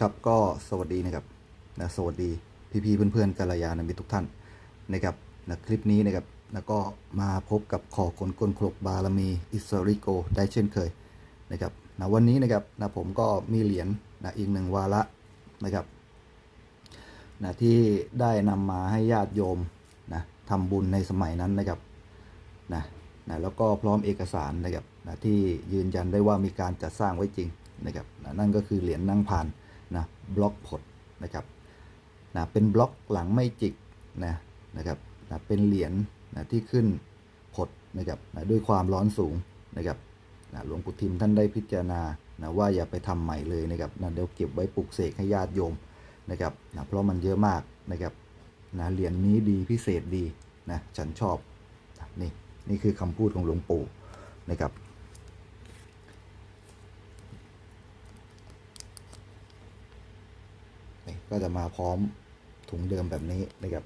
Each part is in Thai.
ครับก็สวัสดีนะครับนะสวัสดีพี่ๆเพื่อนๆกัลยาณมิตรทุกท่านนะครับนะคลิปนี้นะครับนะก็มาพบกับขอคนกลครกบารมีอิสริโกได้เช่นเคยนะครับนะวันนี้นะครับนะผมก็มีเหรียญนะอีกหนึ่งวาระนะครับนะที่ได้นำมาให้ญาติโยมนะทำบุญในสมัยนั้นนะครับนะนะแล้วก็พร้อมเอกสารนะครับนะที่ยืนยันได้ว่ามีการจัดสร้างไว้จริงนะครับนะนั่นก็คือเหรียญนั่งผ่าน นะบล็อกผลนะครับนะเป็นบล็อกหลังไม่จิกนะนะครับนะเป็นเหรียญนะที่ขึ้นผดนะครับนะด้วยความร้อนสูงนะครับนะหลวงปู่ทิมท่านได้พิจารณานะว่าอย่าไปทำใหม่เลยนะครับนะเดี๋ยวเก็บไว้ปลุกเสกให้ญาติโยมนะครับนะเพราะมันเยอะมากนะครับนะเหรียญนี้ดีพิเศษดีนะฉันชอบนะนี่นี่คือคำพูดของหลวงปู่นะครับ นี่ ก็จะมาพร้อมถุงเดิมแบบนี้นะครับ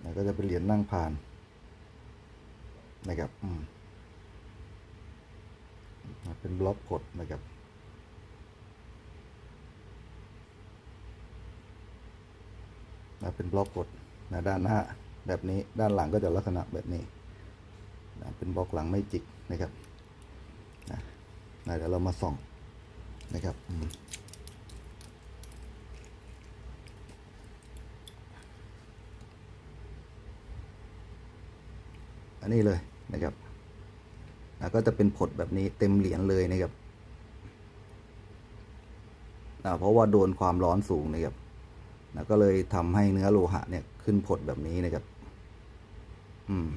แล้วก็จะเป็นเหรียญนั่งผ่านนะครับ อืมเป็นบล็อกกดนะครับนะเป็นบล็อกกด นะด้านหน้าแบบนี้ด้านหลังก็จะลักษณะแบบนี้นะเป็นบล็อกหลังไม่จิกนะครับนะนะเดี๋ยวเรามาส่องนะครับอันนี้เลยนะครับนะก็จะเป็นผดแบบนี้เต็มเหรียญเลยนะครับนะเพราะว่าโดนความร้อนสูงนะครับ นะก็เลยทำให้เนื้อโลหะเนี่ยขึ้นผดแบบนี้นะครับ อืม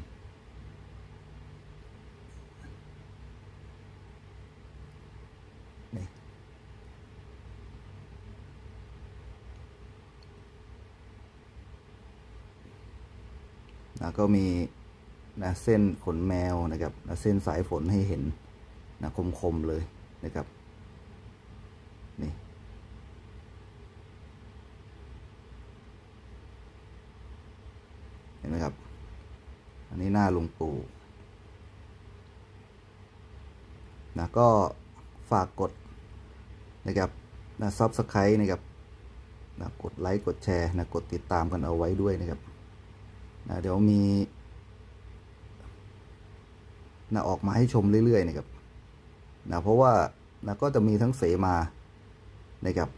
นี่นะก็มีนะเส้นขนแมวนะครับนะเส้นสายฝนให้เห็นนะคมๆเลยนะครับ นี่ เห็นไหมครับ อันนี้หน้าหลวงปู่นะก็ฝากกดนะครับนะซับสไครต์นะครับนะกดไลค์กดแชร์นะกดติดตามกันเอาไว้ด้วยนะครับนะเดี๋ยวมีนะออกมาให้ชมเรื่อยๆนะครับนะเพราะว่านะก็จะมีทั้งเสมานะครับ